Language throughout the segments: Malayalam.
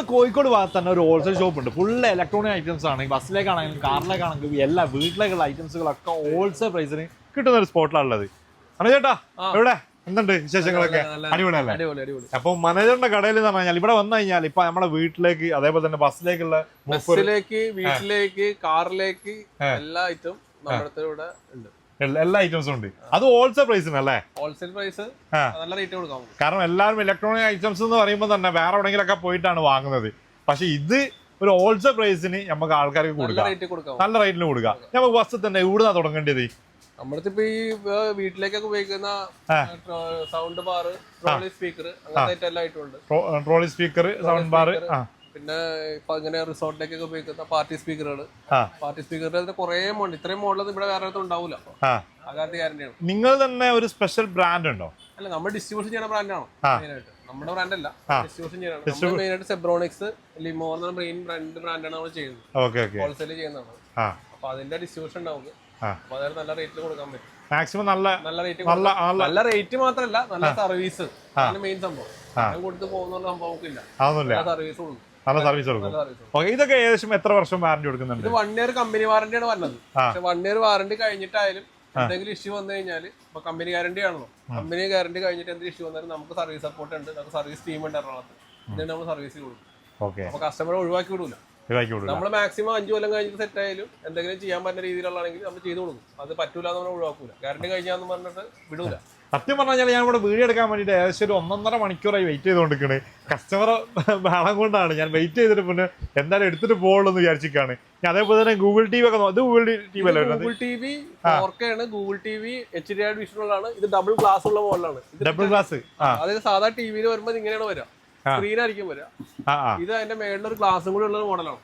നമ്മുടെ കോഴിക്കോട് ഭാഗത്ത് തന്നെ ഒരു ഹോൾസെയിൽ ഷോപ്പ് ഉണ്ട്. ഫുൾ ഇലക്ട്രോണിക് ഐറ്റംസ് ആണ്. ബസ്സിലേക്കാണെങ്കിലും കാറിലേക്കാണെങ്കിലും എല്ലാ വീട്ടിലേക്കുള്ള ഐറ്റംസുകളൊക്കെ ഹോൾസെയിൽ പ്രൈസിന് കിട്ടുന്ന ഒരു സ്പോട്ടിലാണ് ഉള്ളത്. ചേട്ടാ എവിടെ? എന്തുണ്ട് വിശേഷങ്ങളൊക്കെ? അടിപൊളിയല്ലേ? അടിപൊളി അടിപൊളി. അപ്പൊ മനേജറിന്റെ കടയിൽ എന്ന് പറഞ്ഞാൽ ഇവിടെ വന്നു കഴിഞ്ഞാൽ ഇപ്പൊ നമ്മുടെ വീട്ടിലേക്ക് അതേപോലെ തന്നെ ബസ്സിലേക്കുള്ള ബസ്സിലേക്ക് വീട്ടിലേക്ക് കാറിലേക്ക് എല്ലാ ഐറ്റം നമ്മുടെ ഉണ്ട്. എല്ലാ- ഐറ്റംസും ഉണ്ട്. അത് ഹോൾസെയിൽ പ്രൈസിനല്ലേ ഹോൾസെയിൽ പ്രൈസ് നല്ല റേറ്റ് കൊടുക്കാം കാരണം എല്ലാവരും ഇലക്ട്രോണിക് ഐറ്റംസ് എന്ന് പറയുമ്പോൾ തന്നെ വേറെ എവിടെയെങ്കിലൊക്കെ പോയിട്ടാണ് വാങ്ങുന്നത്. പക്ഷെ ഇത് ഒരു ഹോൾസെയിൽ പ്രൈസിന് നമുക്ക് ആൾക്കാർക്ക് കൊടുക്കാം. നല്ല റേറ്റിന് കൊടുക്കാം. നമുക്ക് ബസ് തന്നെ ഇവിടുന്നാ തുടങ്ങേണ്ടത്? നമ്മളിപ്പോ ഈ വീട്ടിലേക്കൊക്കെ ഉപയോഗിക്കുന്ന സൗണ്ട് ബാർ ട്രോളി സ്പീക്കർ അങ്ങനത്തെ എല്ലാ ട്രോളി സ്പീക്കർ സൗണ്ട് ബാർ പിന്നെ ഇപ്പൊ ഇങ്ങനെ റിസോർട്ടിലേക്കൊക്കെ ഉപയോഗിക്കുന്ന പാർട്ടി സ്പീക്കറുകൾ പാർട്ടി സ്പീക്കറിന്റെ കുറെ മോഡൽ ഇത്രയും മോഡൽ ഇവിടെ വേറെ ഉണ്ടാവില്ല ആ. കാര്യത്തിൽ ഗ്യാരണ്ടിയാണ് നിങ്ങൾ തന്നെ ഒരു സ്പെഷ്യൽ ബ്രാൻഡ് ഉണ്ടോ? അല്ല നമ്മൾ ഡിസ്ട്രിബ്യൂഷൻ ചെയ്യുന്ന ബ്രാൻഡാണ്. മെയിനായിട്ട്. നമ്മുടെ ബ്രാൻഡ് അല്ല. ഡിസ്ട്രിബ്യൂഷൻ ചെയ്യണം നമ്മൾ മെയിനായിട്ട് സെബ്രോണിക്സ് ലിമോ എന്ന മെയിൻ ബ്രാൻഡ് ബ്രാൻഡാണ് നമ്മൾ ചെയ്യുന്നത്. ഹോൾസെയിൽ ചെയ്യുന്നതാണ്. അപ്പൊ അതിന്റെ ഡിസ്ട്രിബ്യൂഷൻ ഉണ്ടാവും. അപ്പൊ അതായത് നല്ല റേറ്റിൽ കൊടുക്കാൻ പറ്റും. മാക്സിമം നല്ല നല്ല റേറ്റ് നല്ല റേറ്റ് മാത്രമല്ല നല്ല സർവീസ് മെയിൻ സംഭവം. കൊടുത്ത് പോകുന്ന സംഭവം നല്ല സർവീസ് കൊടുക്കും നല്ല സർവീസ് കൊടുക്കും. ഓക്കെ ഇതൊക്കെ ഏകദേശം എത്ര വർഷം വാറന്റി കൊടുക്കുന്നുണ്ട്? ഇത് വൺ ഇയർ കമ്പനി വാറന്റിയാണ് വന്നത്. പക്ഷെ വൺ ഇയർ വാറന്റി കഴിഞ്ഞിട്ടായാലും എന്തെങ്കിലും ഇഷ്യൂ വന്നു കഴിഞ്ഞാൽ ഇപ്പൊ കമ്പനി ഗ്യാരണ്ടി ആണല്ലോ. കമ്പനി ഗ്യാരണ്ടി കഴിഞ്ഞിട്ട് എന്തെങ്കിലും ഇഷ്യൂ വന്നാലും നമുക്ക് സർവീസ് സപ്പോർട്ട് ഉണ്ട്. നമുക്ക് സർവീസ് ടീം ഉണ്ട് എറണാകുളത്ത്. ഇതിന് നമ്മൾ സർവീസ് കൊടുക്കും. ഓക്കെ അപ്പൊ കസ്റ്റമറെ ഒഴിവാക്കി വിടൂല. നമ്മൾ മാക്സിമം അഞ്ചു കൊല്ലം കഴിഞ്ഞിട്ട് സെറ്റ് ആയാലും എന്തെങ്കിലും ചെയ്യാൻ പറ്റുന്ന രീതിയിലുള്ളതാണെങ്കിൽ നമ്മൾ ചെയ്തു കൊടുക്കും. അത് പറ്റൂല എന്ന് നമ്മൾ ഒഴിവാക്കൂല. ഗ്യാരണ്ടി കഴിഞ്ഞാന്ന് പറഞ്ഞിട്ട് വിടൂല. സത്യം പറഞ്ഞാൽ ഞാൻ ഇവിടെ വീഡിയോ എടുക്കാൻ വേണ്ടിയിട്ട് ഏകദേശം ഒരു ഒന്നൊന്നര മണിക്കൂറായി വെയിറ്റ് ചെയ്തുകൊണ്ടിരിക്കണ് കസ്റ്റമർ ബഹളം കൊണ്ടാണ്. ഞാൻ വെയിറ്റ് ചെയ്തിട്ട് പിന്നെ എന്തായാലും എടുത്തിട്ട് പോകുള്ളൂ എന്ന് വിചാരിച്ചിരിക്കാണ്. ഞാൻ അതേപോലെ തന്നെ ഗൂഗിൾ ടി വി ഒക്കെ ഇത് ഗൂഗിൾ ടി വി അല്ലേ ഗൂഗിൾ ടി വി ആണ്. Google T V H D R വിഷനുള്ളതാണ് ഇത് ഡബിൾ ഗ്ലാസ് ഉള്ള മോഡലാണ് ഡബിൾ ഗ്ലാസ് ആ. അതായത് സാധാ ടി വിയിൽ വരുമ്പോൾ ഇങ്ങനെയാണ് വരിക. സ്ക്രീൻ ആയിരിക്കും വരിക. ഇത് അതിന്റെ മേളിൽ ഒരു ഗ്ലാസും കൂടി ഉള്ള മോഡലാണ്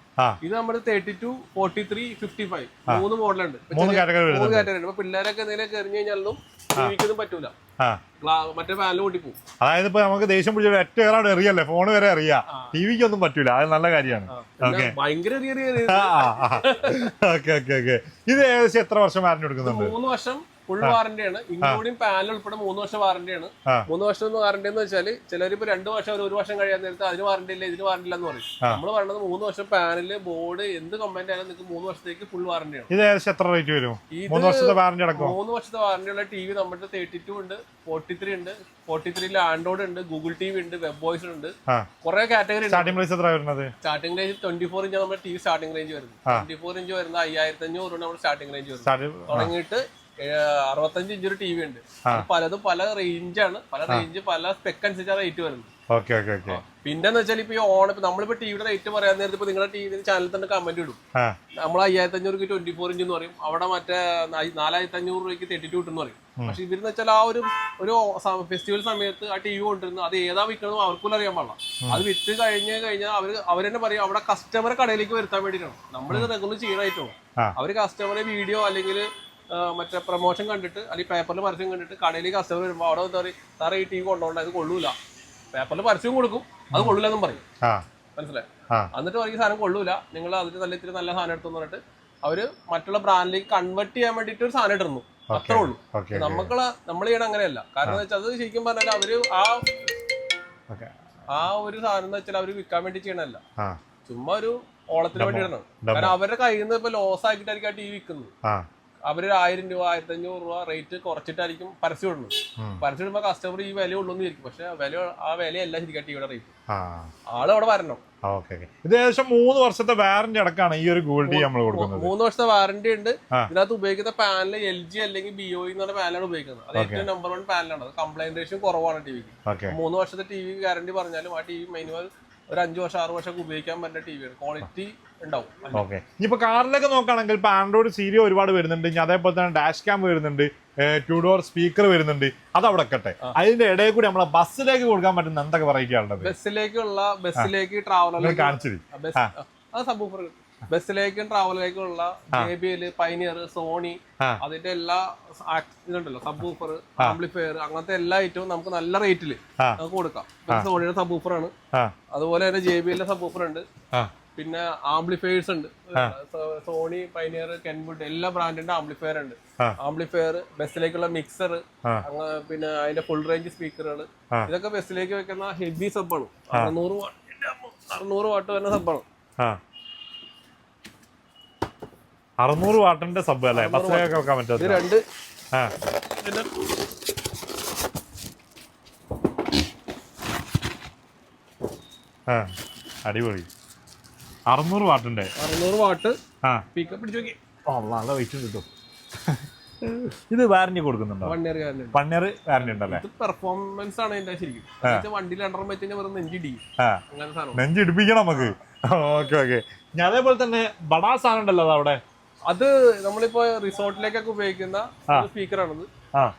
ഇത് നമ്മുടെ thirty two forty three fifty five മൂന്ന് മോഡലുണ്ട് മൂന്ന് കാറ്റഗറി ഉണ്ട്. പിള്ളേരൊക്കെ എന്തെങ്കിലും എറിഞ്ഞു കഴിഞ്ഞാലും ടിവിക്കൊന്നും പറ്റൂല. ആ. ഫാനിൽ മറ്റേ പാനൽ പൊട്ടിപ്പോവും. അതായത് ഇപ്പൊ നമുക്ക് ദേഷ്യം പിടിച്ച ഒറ്റ ഏറാണ് എറിയല്ലേ? ഫോൺ വരെ അറിയാം ടി വിക്ക് ഒന്നും പറ്റൂല. അത് നല്ല കാര്യമാണ്. ഭയങ്കര ചെറിയ ചെറിയ ഓക്കെ ഓക്കെ ഓക്കെ ഇത് ഏകദേശം എത്ര വർഷം വാറന്റി കൊടുക്കുന്നുണ്ട് മൂന്ന് വർഷം ഫുൾ വാറന്റിയാണ് ഇൻക്ലൂഡിംഗ് പാനൽ ഉൾപ്പെടെ മൂന്ന് വർഷം വാറന്റിയാണ് ആണ്. മൂന്ന് വർഷം വാറന്റി എന്ന് വെച്ചാൽ ചിലർ ഇപ്പൊ രണ്ട് വർഷം അവർ ഒരു വർഷം കഴിയാൻ നേരത്തെ അതിന് വാറന്റി ഇല്ല ഇതിന് വാറന്റി ഇല്ലെന്ന് പറയും. നമ്മൾ പറയുന്നത് മൂന്ന് വർഷം പാനൽ ബോർഡ് എന്ത് കമ്പനി ആയാലും നിങ്ങൾക്ക് മൂന്ന് വർഷത്തേക്ക് ഫുൾ വാറന്റിയാണ് ഇത് ഏകദേശം എത്ര റേറ്റ് വരും? മൂന്ന് വർഷത്തെ വാറന്റി അടക്കം മൂന്ന് വർഷത്തെ വാറന്റിയുള്ള ടി വി നമ്മുടെ തേർട്ടി ടു ഉണ്ട് ഫോർട്ടി ത്രീ ഉണ്ട്. ഫോർട്ടി ത്രീയിൽ ആൻഡ്രോയിഡ് ഉണ്ട് ഗൂഗിൾ ടി വി ഉണ്ട് വെബ് വോയിസ് ഉണ്ട്. കുറെ കാറ്റഗറി സ്റ്റാർട്ടിംഗ് പ്രൈസ് എത്ര വരുന്നത്? Starting range twenty four inch നമ്മുടെ ടി വി സ്റ്റാർട്ടിംഗ് റേഞ്ച് വരുന്നത്. ട്വന്റി ഫോർ ഇഞ്ച് വരുന്ന അയ്യായിരത്തി അഞ്ഞൂറ് രൂപ നമ്മുടെ സ്റ്റാർട്ടിംഗ് റേഞ്ച് വരുന്നത്. തുടങ്ങിയിട്ട് അറുപത്തഞ്ച് ഇഞ്ച് ഒരു ടി വി ഉണ്ട് പലതും പല റേഞ്ചാണ് പല റേഞ്ച് പല സ്പെക്ക് അനുസരിച്ചാണ് റേറ്റ് വരുന്നത്. Okay okay okay. പിന്നെന്ന് വെച്ചാൽ ഇപ്പൊ ഓൺ ഇപ്പൊ നമ്മളിപ്പോ ടിവിയുടെ റേറ്റ് പറയാൻ നേരത്തെ ഇപ്പൊ നിങ്ങളുടെ ടി വി ചാനലിൽ തന്നെ കമന്റ് ഇടും. നമ്മൾ അയ്യായിരത്തി അഞ്ഞൂറ് ട്വന്റി ഫോർ ഇഞ്ച് എന്ന് പറയും. അവിടെ മറ്റേ നാലായിരത്തി അഞ്ഞൂറ് രൂപയ്ക്ക് തേർട്ടി ടു എന്ന് പറയും പക്ഷെ ഇവരെന്ന് വെച്ചാൽ ആ ഒരു ഒരു ഫെസ്റ്റിവൽ സമയത്ത് ആ ടി വി കൊണ്ടിരുന്നു അത് ഏതാ വിൽക്കണമെന്ന് അവർക്കും അറിയാൻ പാടില്ല. അത് വിറ്റ് കഴിഞ്ഞ് കഴിഞ്ഞാൽ അവർ അവർ തന്നെ പറയും അവിടെ കസ്റ്റമറെ കടയിലേക്ക് വരുത്താൻ വേണ്ടിയിട്ടാണ് നമ്മളിത് റെഗുലർ ചെയ്യണമായിട്ടോ അവർ അവർ കസ്റ്റമറെ വീഡിയോ അല്ലെങ്കിൽ മറ്റേ പ്രൊമോഷൻ കണ്ടിട്ട് അല്ലെങ്കിൽ പേപ്പറിൽ പരസ്യം കണ്ടിട്ട് കടയിലേക്ക് കസ്റ്റമർ വരുമ്പോൾ അവിടെ എന്താ പറയുക സാറേ ഈ ടി കൊണ്ടുപോകണ്ട ഇത് കൊള്ളൂല. പേപ്പറിൽ പരസ്യം കൊടുക്കും അത് കൊള്ളൂല എന്നും പറയും. മനസ്സിലായി? എന്നിട്ട് പറയും സാധനം കൊള്ളൂല. നിങ്ങൾ അതിന് നല്ല ഇത്തിരി നല്ല സാധനം എടുത്തു പറഞ്ഞിട്ട് അവർ മറ്റുള്ള ബ്രാൻഡിലേക്ക് കൺവേർട്ട് ചെയ്യാൻ വേണ്ടിയിട്ട് ഒരു സാധനം ഇടുന്നു അത്രേ ഉള്ളൂ. നമുക്കുള്ള നമ്മൾ ചെയ്യണം അങ്ങനെയല്ല. കാരണം എന്ന് വെച്ചാൽ അത് ശരിക്കും പറഞ്ഞാൽ അവർ ആ ആ ഒരു സാധനം എന്ന് വെച്ചാൽ അവർ വിൽക്കാൻ വേണ്ടി ചെയ്യണല്ല ചുമ്മാ ഒരു ഓളത്തിന് വേണ്ടി ഇടണം കാരണം അവരുടെ കയ്യിൽ നിന്ന് ഇപ്പൊ ലോസ് ആക്കിയിട്ടായിരിക്കും ആ ടി വി വിൽക്കുന്നത് അവർ ആയിരം രൂപ ആയിരത്തി അഞ്ഞൂറ് രൂപ റേറ്റ് കുറച്ചിട്ടായിരിക്കും പരസ്യം ഇടുന്നത്. പരസ്യം ഇടുമ്പോൾ കസ്റ്റമർ ഈ വില ഉള്ളൂ എന്ന് പക്ഷെ വില ആ വിലയല്ല ശരിക്കും ഇവിടെ റേറ്റ് ആൾ അവിടെ വരണം. ഓക്കെ ഇത് ഏകദേശം മൂന്ന് വർഷത്തെ വാറന്റി അടക്കാണ് ഈ ഒരു ഗൂഗിൾ ടി നമ്മൾ കൊടുക്കുന്നത്. മൂന്ന് വർഷത്തെ വാറന്റി ഉണ്ട്. ഇതിനകത്ത് ഉപയോഗിക്കുന്ന പാനൽ എൽ ജി അല്ലെങ്കിൽ ബി ഒ എന്ന് പറഞ്ഞ പാനലാണ് ഉപയോഗിക്കുന്നത്. അത് ഏറ്റവും നമ്പർ വൺ പാനലാണ് അത് കംപ്ലൈന്റ് റേഷ്യം കുറവാണ് ടിവിക്ക് മൂന്ന് വർഷത്തെ ടി വി ഗ്യാരണ്ടി പറഞ്ഞാലും ആ ടി വി മിനിമം ഒരു അഞ്ച് വർഷം ആറ് വർഷം ഉപയോഗിക്കാൻ പറ്റുന്ന ടി വിയാണ് ക്വാളിറ്റി ഓക്കെ. ഇനിയിപ്പോ കാറിലൊക്കെ നോക്കുകയാണെങ്കിൽ ഇപ്പൊ ആൻഡ്രോയിഡ് സീരിയ ഒരുപാട് വരുന്നുണ്ട്. ഇനി അതേപോലെ തന്നെ ഡാഷ് ക്യാം വരുന്നുണ്ട് ടു ഡോർ സ്പീക്കർ വരുന്നുണ്ട്. അത് അവിടെ കട്ടെ അതിന്റെ ഇടയിൽ കൂടി നമ്മളെ ബസ്സിലേക്ക് കൊടുക്കാൻ പറ്റുന്ന എന്തൊക്കെ വെറൈറ്റി ബസ്സിലേക്കുള്ള ബസ്സിലേക്ക് ട്രാവലർ കാണിച്ചിരി ബസ്സിലേക്കും ട്രാവലിലേക്കുള്ള J B L Pioneer Sony അതിന്റെ എല്ലാ ഇതുണ്ടല്ലോ സബ് ഊഫർ ആംപ്ലിഫയർ അങ്ങനത്തെ എല്ലാ ഐറ്റവും നമുക്ക് നല്ല റേറ്റിൽ നമുക്ക് കൊടുക്കാം. സോണിയുടെ ഊഫർ ആണ്. അതുപോലെ തന്നെ ജെ ബി എല്ലിന്റെ ഊഫർ ഉണ്ട് പിന്നെ ആംപ്ലിഫയേഴ്സ് ഉണ്ട്. സോണി പൈനിയർ കെൻവുഡ് എല്ലാ ബ്രാൻഡിന്റെ ആംപ്ലിഫയർ ഉണ്ട്. ആംബ്ലിഫയർ ആംപ്ലിഫയർ ബസ്സിലേക്കുള്ള മിക്സർ. പിന്നെ അതിന്റെ ഫുൾ റേഞ്ച് സ്പീക്കറുകൾ ഇതൊക്കെ ബസ്സിലേക്ക് വെക്കുന്ന ഹെവി സബ്ബാണ് അറുന്നൂറ് അറുന്നൂറ് വാട്ട് വരുന്ന സബ്ബാണ് അറുന്നൂറ് വാട്ടിന്റെ സബ് അല്ലേ? ബസ്സിലൊക്കെ വെക്കാൻ പറ്റും രണ്ട്. അടിപൊളി. അറുന്നൂറ് വാട്ടുണ്ട് അറുന്നൂറ് വാട്ട്. പിക്കപ്പ് പിടിച്ചു നോക്കി. നല്ല വെയിറ്റ് കിട്ടും ഇത് വാറന്റി കൊടുക്കുന്നുണ്ടോ? വൺ ഇയർ വാറന്റി ഉണ്ടല്ലേ? പെർഫോമൻസ് ആണ് ഇതിന്റെ ശരിക്കും. വണ്ടിയിൽ രണ്ടെണ്ണം വെച്ച് വെറും നെഞ്ചിടിക്കും നെഞ്ചിടിപ്പിക്കണം നമുക്ക്. Okay okay. ഞാൻ അതേപോലെ തന്നെ ബടാ സാധനം ഉണ്ടല്ലോ അവിടെ? അത് നമ്മളിപ്പോ റിസോർട്ടിലേക്കൊക്കെ ഉപയോഗിക്കുന്ന സ്പീക്കർ ആണത്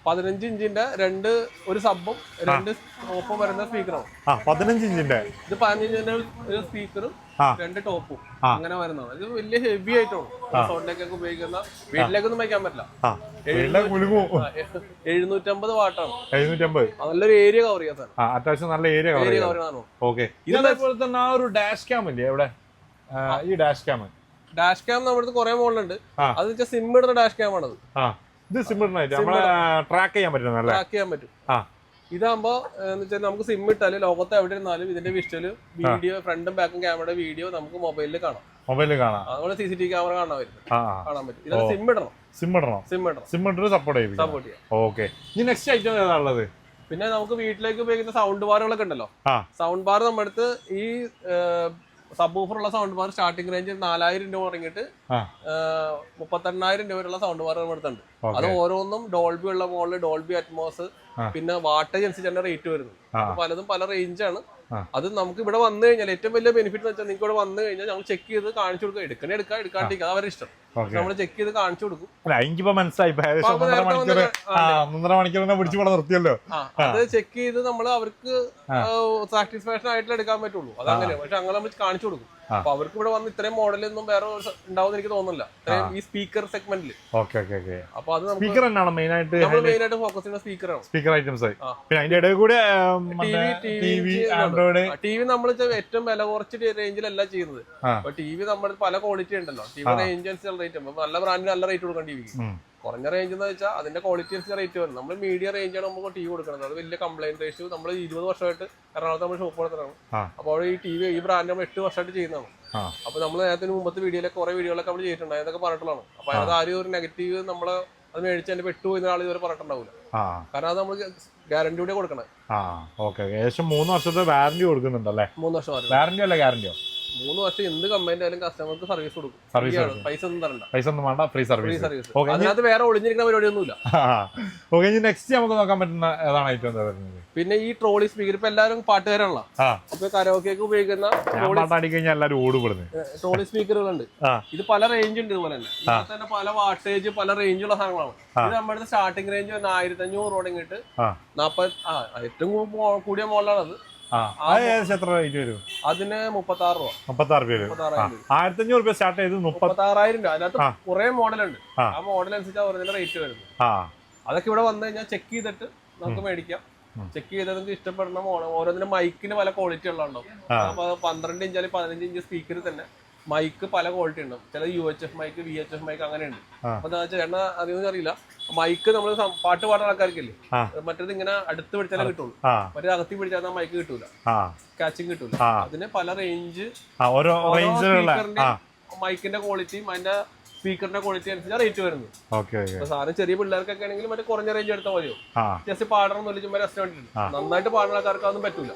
പതിനഞ്ച് ഇഞ്ചിന്റെ രണ്ട് ഒരു സബും രണ്ട് ഓപ്പും വരുന്ന സ്പീക്കറാണ്. പതിനഞ്ച് ഇഞ്ചിന്റെ ഇത് പതിനഞ്ചിന്റെ ഒരു സ്പീക്കറും. രണ്ട് ടോപ്പും. അങ്ങനെ വരുന്നത്. ഇത് വലിയ ഹെവി ആയിട്ടാണ് റിസോർട്ടിലേക്കൊക്കെ ഉപയോഗിക്കുന്ന വീട്ടിലേക്കൊന്നും വയ്ക്കാൻ പറ്റില്ല. എഴുന്നൂറ്റമ്പത് വാട്ടാണ്. എഴുന്നൂറ്റമ്പത്. നല്ലൊരു ഏരിയ കവർ ചെയ്യാൻ അത്യാവശ്യം നല്ല ഏരിയ കവർ ഓക്കെ ഇതേപോലെ തന്നെ ആ ഒരു ഡാഷ് ക്യാം ഇല്ലേ എവിടെ ഈ ഡാഷ് ക്യാം ഡാഷ് ക്യാം നമ്മുടെ കുറെ മോഡലുണ്ട് അത് വെച്ചാൽ സിം ഇടുന്ന ഡാഷ് ക്യാം ആണത്. ഇത് നമ്മളെ ട്രാക്ക് ചെയ്യാൻ പറ്റും ട്രാക്ക് ചെയ്യാൻ പറ്റും. ഇതാകുമ്പോ എന്ന് വെച്ചാൽ നമുക്ക് സിം ഇട്ടാൽ ലോകത്ത് എവിടെ ഇരുന്നാലും ഇതിന്റെ വിഷ്വൽ വീഡിയോ ഫ്രണ്ടും ബാക്കും ക്യാമറയുടെ വീഡിയോ നമുക്ക് മൊബൈലിൽ കാണാം. മൊബൈലിൽ കാണാം. അതുപോലെ സി സി ടി ക്യാമറ കാണാൻ പറ്റും. കാണാൻ പറ്റും. ഇതിൽ സിം ഇടണം. സിം ഇടണം. സിം ഇടണം. സിം ഇട്ടിട്ട് സപ്പോർട്ട് ചെയ്യും സപ്പോർട്ട് ചെയ്യാം. ഓക്കെ ഇനി നെക്സ്റ്റ് ഐറ്റം ഏതാ ഉള്ളത്? പിന്നെ നമുക്ക് വീട്ടിലേക്ക് ഉപയോഗിക്കുന്ന സൗണ്ട് ബാറുകളൊക്കെ ഉണ്ടല്ലോ. സൗണ്ട് ബാർ നമ്മുടെ അടുത്ത് ഈ സബ് ഉള്ള സൗണ്ട് ബാർ സ്റ്റാർട്ടിംഗ് റേഞ്ച് നാലായിരം രൂപ തുടങ്ങിയിട്ട് മുപ്പത്തെണ്ണായിരം രൂപ വരെയുള്ള സൗണ്ട് ബാർ നമ്മൾ എടുത്തുണ്ട് അത് ഓരോന്നും ഡോൾബി ഉള്ള മോഡൽ ഡോൾബി അറ്റ്മോസ്. പിന്നെ വാട്ടേജ് അനുസരിച്ചാണ് റേറ്റ് വരുന്നത്. പലതും പല റേഞ്ചാണ്. അത് നമുക്ക് ഇവിടെ വന്നു കഴിഞ്ഞാൽ ഏറ്റവും വലിയ ബെനിഫിറ്റ് എന്ന് വെച്ചാൽ നിങ്ങൾക്ക് ഇവിടെ വന്നു കഴിഞ്ഞാൽ ഞങ്ങൾ ചെക്ക് ചെയ്ത് കാണിച്ചു കൊടുക്കുക. എടുക്കണേ എടുക്കാം എടുക്കാണ്ടിരിക്കുക. അവരുടെ ഇഷ്ടം. നമ്മൾ ചെക്ക് ചെയ്ത് കാണിച്ചു കൊടുക്കും. അല്ല എനിക്കിപ്പോ മനസ്സിലായി. ഒന്നര മണിക്കൂർ ഒന്നര മണിക്കൂറിനെ പിടിച്ചു ഇവിടെ നിർത്തിയല്ലോ. അത് ചെക്ക് ചെയ്ത് നമ്മൾ അവർക്ക് സാറ്റിസ്ഫാക്ഷൻ ആയിട്ട് എടുക്കാൻ പറ്റുള്ളൂ. അതങ്ങനെ പക്ഷെ അങ്ങനെ നമ്മൾ കാണിച്ചു കൊടുക്കും. അപ്പൊ അവർക്ക് ഇവിടെ വന്ന് ഇത്രയും മോഡലൊന്നും വേറെ ഉണ്ടാവും എനിക്ക് തോന്നുന്നില്ല. ഈ സ്പീക്കർ സെഗ്മെന്റിൽ അപ്പൊ അത് സ്പീക്കർ തന്നെയാണ് മെയിൻ ആയിട്ട് നമ്മൾ മെയിൻ ആയിട്ട് ഫോക്കസ് ചെയ്യുന്ന സ്പീക്കറാണ് സ്പീക്കർ ഐറ്റംസ്. പിന്നെ അതിന്റെ ഇടയിൽ കൂടെ T V Android T V നമ്മൾ ഏറ്റവും വില കുറച്ച് റേഞ്ചിലല്ല ചെയ്യുന്നത്. അപ്പൊ ടി വി നമ്മുടെ പല ക്വാളിറ്റി ഉണ്ടല്ലോ. ടി വി റേഞ്ച് അനുസരിച്ച് റേറ്റ് ആകുമ്പോൾ നല്ല ബ്രാൻഡിന് നല്ല റേറ്റ് കൊടുക്കേണ്ടി ഇരിക്കും കുറഞ്ഞ റേഞ്ച് എന്ന് വെച്ചാൽ അതിന്റെ ക്വാളിറ്റി അനുസരിച്ച് റേറ്റ് വരും. നമ്മൾ മീഡിയം റേഞ്ചാണ് നമുക്ക് ടി വി കൊടുക്കുന്നത് അത് വലിയ കംപ്ലൈന്റ് റേഷ്യൂ നമ്മൾ ഇരുപത് വർഷമായിട്ട് എറണാകുളത്ത് നമ്മൾ ഷോപ്പ് കൊടുത്തതാണ് ആ. അപ്പോൾ ഈ ടി വി ഈ ബ്രാൻഡ് നമ്മൾ എട്ട് വർഷമായിട്ട് ചെയ്യുന്നതാണ്. അപ്പോൾ അപ്പൊ നമ്മൾ നേരത്തെ മുമ്പത്തെ വീഡിയോയിലൊക്കെ കുറെ വീഡിയോകളൊക്കെ നമ്മൾ ചെയ്തിട്ടുണ്ട് അതൊക്കെ പറഞ്ഞിട്ടുള്ളതാണ്. അപ്പൊ അതിനകത്ത് ആരും ഒരു നെഗറ്റീവ് നമ്മൾ അത് മേടിച്ച് അതിന്റെ പെട്ടു പോയി ആൾ ഇതുവരെ പറഞ്ഞിട്ടുണ്ടാവില്ല കാരണം അത് നമ്മൾ ഗ്യാരണ്ടി കൂടെ കൊടുക്കണം ഏകദേശം മൂന്ന് വർഷത്തെ വാറന്റി കൊടുക്കുന്നുണ്ടല്ലേ? മൂന്ന് വർഷം വാറന്റി അല്ല ഗ്യാരണ്ടിയോ മൂന്ന് വർഷം എന്ത് കംപ്ലൈന്റ് ആയാലും കസ്റ്റമർക്ക് സർവീസ് കൊടുക്കും. സർവീസ്. പൈസ ഒന്നും തരണ്ട. പൈസ ഒന്നും വേണ്ട ഫ്രീ ഫ്രീ സർവീസ് സർവീസ് അതിനകത്ത് വേറെ ഒളിഞ്ഞിരിക്കുന്ന പരിപാടി ഒന്നുമില്ല ഓക്കെ ഇനി നെക്സ്റ്റ് നമുക്ക് നോക്കാൻ പറ്റുന്ന ഏതാണ് ഐറ്റം എന്താ വരുന്നത് പിന്നെ ഈ ട്രോളി സ്പീക്കർ ഇപ്പൊ എല്ലാവരും പാട്ടുകാരാണല്ലോ. അപ്പൊ കരോക്കേക്ക് ഉപയോഗിക്കുന്ന കഴിഞ്ഞാൽ എല്ലാവരും ഓടുപെടുന്നത് ട്രോളി സ്പീക്കറുകളുണ്ട് ഇത് പല റേഞ്ച് ഉണ്ട് ഇതുപോലെ തന്നെ. തന്നെ പല വാട്ടേജ് പല റേഞ്ചുള്ള സാധനങ്ങളാണ്. ഇത് നമ്മുടെ സ്റ്റാർട്ടിംഗ് റേഞ്ച് ആയിരത്തി അഞ്ഞൂറ് റോഡിങ്ങിട്ട് നാപ്പത് ആ ഏറ്റവും കൂടിയ മോഡലാണ് അത് ഏകദേശം എത്ര റേറ്റ് വരും? അതിന് മുപ്പത്തി ആറ് രൂപ മുപ്പത്തി ആറ് രൂപ. ആയിരത്തി അഞ്ഞൂറ് രൂപ സ്റ്റാർട്ട് ചെയ്ത് മുപ്പത്തി ആറായിരം രൂപ. അതിനകത്ത്. കുറെ മോഡലുണ്ട്. ആ. ആ മോഡൽ അനുസരിച്ച് റേറ്റ് വരുന്നത്. ആ. അതൊക്കെ ഇവിടെ വന്നു കഴിഞ്ഞാൽ ചെക്ക് ചെയ്തിട്ട് നമുക്ക് മേടിക്കാം. ചെക്ക് ചെയ്ത് നിങ്ങൾക്ക് ഇഷ്ടപ്പെടുന്ന മോഡൽ ഓരോന്നിനും മൈക്കിന് പല ക്വാളിറ്റി ഉള്ളതുണ്ടാവും. അപ്പൊ പന്ത്രണ്ട് ഇഞ്ച് അല്ലെങ്കിൽ പതിനഞ്ച് ഇഞ്ച് സ്പീക്കർ തന്നെ. മൈക്ക് പല ക്വാളിറ്റി ഉണ്ട്. ചില U H F mic V H F mic അങ്ങനെയുണ്ട്. അപ്പൊ എന്താ വെച്ചാൽ എണ്ണ അധികം അറിയില്ല. മൈക്ക് നമ്മൾ പാട്ട് പാടുന്ന ആൾക്കാർക്കില്ലേ? മറ്റേത് ഇങ്ങനെ അടുത്ത് പിടിച്ചാലേ കിട്ടുള്ളൂ. മറ്റേ അകത്തി പിടിച്ചാൽ മൈക്ക് കിട്ടൂല. കാച്ചിങ് കിട്ടൂല. അതിന് പല റേഞ്ച് ഓരോ മൈക്കിന്റെ ക്വാളിറ്റിയും അതിന്റെ സ്പീക്കറിന്റെ ക്വാളിറ്റി അനുസരിച്ച് റേറ്റ് വരുന്നത്. അപ്പൊ സാധനം ചെറിയ പിള്ളേർക്കൊക്കെ ആണെങ്കിൽ മറ്റേ കുറഞ്ഞ റേഞ്ച് എടുത്താൽ മതിയോ? ജസ്റ്റ് പാടണം എന്ന് ചുമ്മാ വേണ്ടിയിട്ട് നന്നായിട്ട് പാടുന്ന ആൾക്കാർക്ക് അതൊന്നും പറ്റൂല.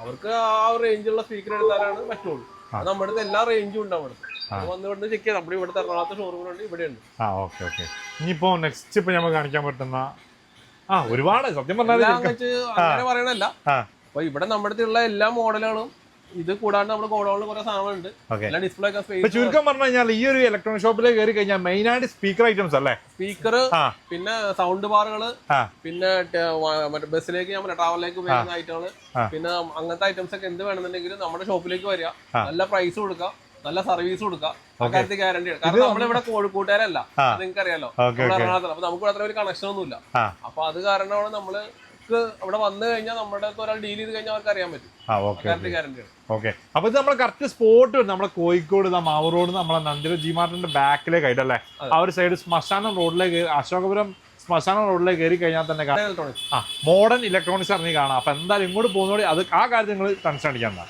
അവർക്ക് ആ റേഞ്ചുള്ള സ്പീക്കർ എടുത്താലാണ് പറ്റുള്ളൂ. നമ്മുടെ അടുത്ത് എല്ലാ റേഞ്ചും ഉണ്ട് അവിടെ. വന്ന് ഇവിടുന്ന് ചെക്ക് ചെയ്യാം നമ്മുടെ ഇവിടുത്തെ എറണാകുളത്ത് ഷോറൂമുകളുണ്ട് ഇവിടെ ഉണ്ട് ആ ഓക്കെ ഓക്കെ ഇനിയിപ്പോ നെക്സ്റ്റ് ഇപ്പൊ നമുക്ക് കാണിക്കാൻ പറ്റുന്ന ആ ഒരുപാട് സത്യം പറഞ്ഞാൽ അങ്ങനെ പറയണല്ല അപ്പൊ ഇവിടെ നമ്മുടെ അടുത്തുള്ള എല്ലാ മോഡലുകളും ഇത് കൂടാണ്ട് നമ്മുടെ ഗോഡൌണിൽ കുറെ സാധനങ്ങളുണ്ട്. എല്ലാം ഡിസ്പ്ലേ ഒക്കെ സ്പേസ് ചുരുക്കം പറഞ്ഞു കഴിഞ്ഞാൽ ഈ ഒരു ഇലക്ട്രോണിക് ഷോപ്പിലേക്ക് കയറി കഴിഞ്ഞാൽ മെയിൻ ആയിട്ട് സ്പീക്കർ ഐറ്റംസ് അല്ലേ? സ്പീക്കർ പിന്നെ സൗണ്ട് ബാറുകൾ ആ. പിന്നെ മറ്റേ ബസ്സിലേക്ക് നമ്മുടെ ട്രാവലിലേക്ക് ഉപയോഗിക്കുന്ന ഐറ്റങ്ങൾ ആ. പിന്നെ അങ്ങനത്തെ ഐറ്റംസ് ഒക്കെ എന്ത് വേണമെന്നുണ്ടെങ്കിലും നമ്മുടെ ഷോപ്പിലേക്ക് വരിക. നല്ല പ്രൈസ് കൊടുക്കുക നല്ല സർവീസ് കൊടുക്കാം അക്കാര്യത്തിൽ ഗ്യാരണ്ടി കാരണം നമ്മളിവിടെ കോഴിക്കോട്ടുകാരല്ല. ആ. നിങ്ങൾക്ക് അറിയാലോ ഓക്കെ നമ്മൾ ഓക്കെ എറണാകുളത്താണ് അപ്പൊ നമുക്ക് അത്ര ഒരു കണക്ഷൻ ഒന്നുമില്ല. അപ്പൊ അത് കാരണമാണ് നമ്മൾ അവിടെ വന്നു കഴിഞ്ഞാൽ നമ്മുടെ ഒരാൾ ഡീൽ ചെയ്ത് കഴിഞ്ഞാൽ അവർക്ക് അറിയാൻ പറ്റും. ഓക്കെ അപ്പൊ ഇത് നമ്മളെ കറക്റ്റ് സ്പോട്ട് വരും നമ്മളെ കോഴിക്കോട് മാവൂർ റോഡ് നമ്മളെ നന്ദിര ജി മാർട്ടിന്റെ ബാക്കിലേക്ക് ആയിട്ടല്ലേ ആ ഒരു സൈഡ് ശ്മശാനം റോഡിലേക്ക് അശോകപുരം ശ്മശാനം റോഡിലേക്ക് കയറി കഴിഞ്ഞാൽ തന്നെ ആ മോഡേൺ ഇലക്ട്രോണിക്സ് ഇറങ്ങി കാണാം. അപ്പൊ എന്തായാലും ഇങ്ങോട്ട് പോകുന്നതോടെ അത് ആ കാര്യം നിങ്ങൾ ടെൻഷൻ അടിക്കണ്ട